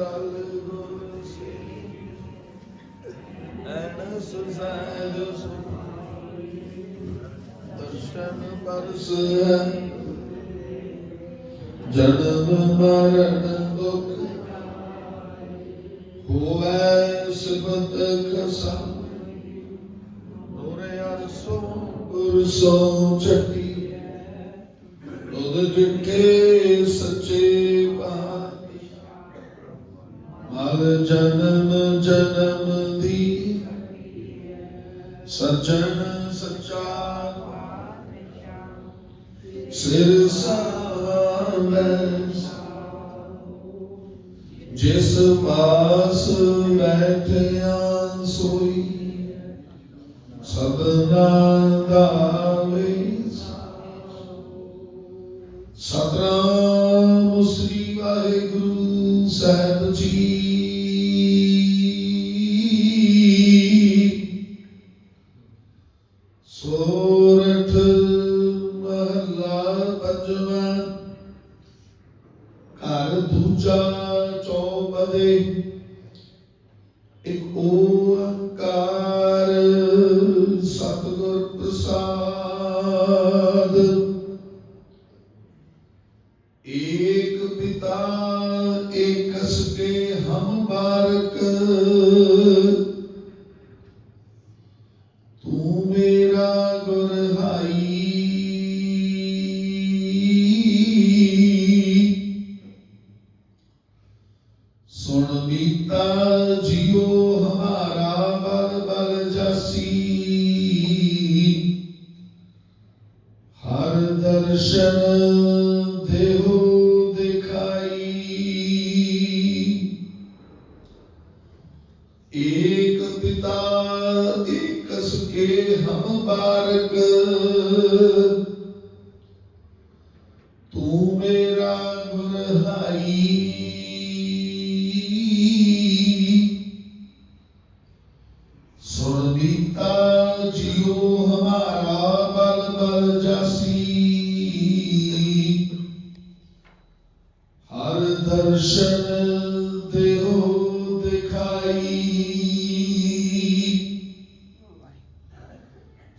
ਤਲ ਗੁਰ ਸੇ ਐਨ ਸੁਸੈਜ ਸੁਮਾਰੀ ਦਰਸ਼ਨ ਪਰਸ ਜਨਮ ਮਰਨ ਮਲ ਜਨਮ ਜਨਮ ਦੀ। ਸਜਣ ਸਚਾ ਸਿਰ ਸਾਵੈ ਜਿਸ ਪਾਸ ਬੈਠਿਆ ਸੋਈ। ਸਬਨਾ ਦਾ ਵਿਸ ਸਤਨਾਮ ਸ੍ਰੀ ਵਾਹਿਗੁਰੂ ਸਾਹਿਬ ਜੀ। ਪੰਜਵਾਂ ਘਰ ਦੂਜਾ ਚੌਪਦੇ। ਇੱਕ ਓੰਕਾਰ ਸਤਿਗੁਰ ਪ੍ਰਸਾਦ। ਏਕ ਪਿਤਾ ਏਕਸ ਕੇ ਹਮ ਬਾਰਕ। ਬਲ ਹਰ ਦਰਸ਼ਨ ਦੇਹੋ ਦਿਖਾਈ। ਏਕ ਪਿਤਾ ਏਕਸ ਕੇ ਹਮ ਬਾਰਕ। ਤੂੰ ਮੇਰਾ ਗੁਰ ਹਾਈ ਸੁਣ ਮੀਤਾ ਜਿਉ ਹਮਾਰਾ ਬਲ ਬਲ ਜਾਸੀ। ਹਰ ਦਰਸ਼ਨ ਦੇਹੋ ਦਿਖਾਈ।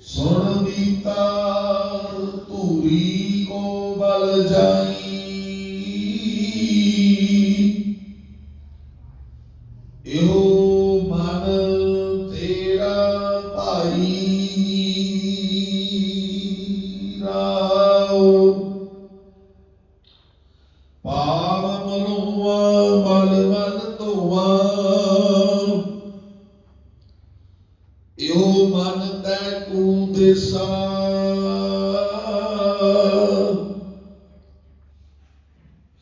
ਸੁਣ ਮੀਤਾ ਧੂਰੀ ਕੋ ਭਾਈ ਰਾਉ ਪਾਵ ਮਨੁਆ ਮਲ ਮਨ ਧੋਵਾ ਇਹੋ ਮਨ ਤੈ ਕੂ ਦਿਸਾ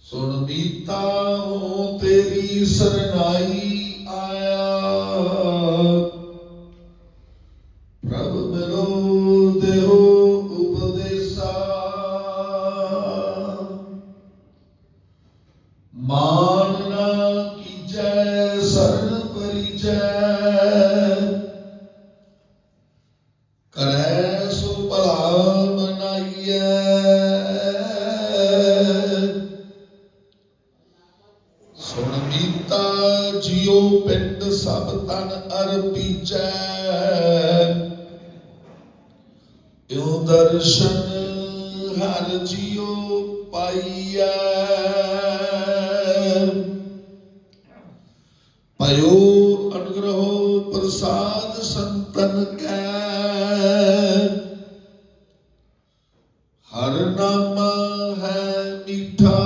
ਸੁਣ ਮੀਤਾ ਹੋ ਤੇਰੀ ਸਰਨਾਈ। ਪ੍ਰਭ ਮਿਲੋ ਦੇਹੋ ਉਪਦੇਸਾ। ਮਾਨ ਨਾ ਕੀਜੈ, ਸਰਨ ਪਰਿਜੈ। ਕਰੈ ਸੋ ਭਲਾ ਮਨਾਈਐ। ਸੁਣ ਕੀਤਾ ਜਿਉ ਪਿੰਡ ਸਭ ਤਨ ਅਰਪੀਚੈ ਇਉ ਦਰਸ਼ਨ ਹਰ ਜਿਉ ਪਾਈਐ। ਪਇਓ ਅਨੁਗ੍ਰਹੋ ਪ੍ਰਸਾਦ ਸੰਤਨ ਕੈ। ਹਰ ਨਾਮ ਹੈ ਮੀਠਾ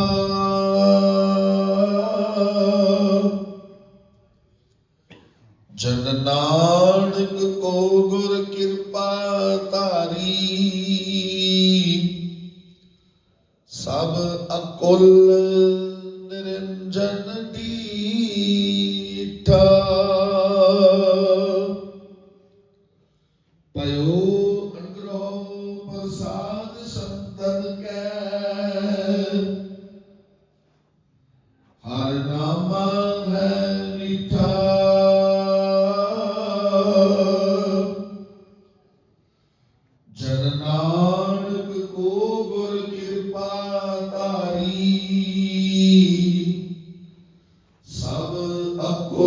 ਜਨ ਨਾਨਕ ਕੋ ਗੁਰ ਕਿਰਪਾ ਸਭ ਅਕੁਲ ਨਿਰੰਜਨ ਡੀਠਾ ਪਇਓ ਅਨੁਗ੍ਰਹ ਪ੍ਰਸਾਦ ਸੰਤਨ ਕੈ।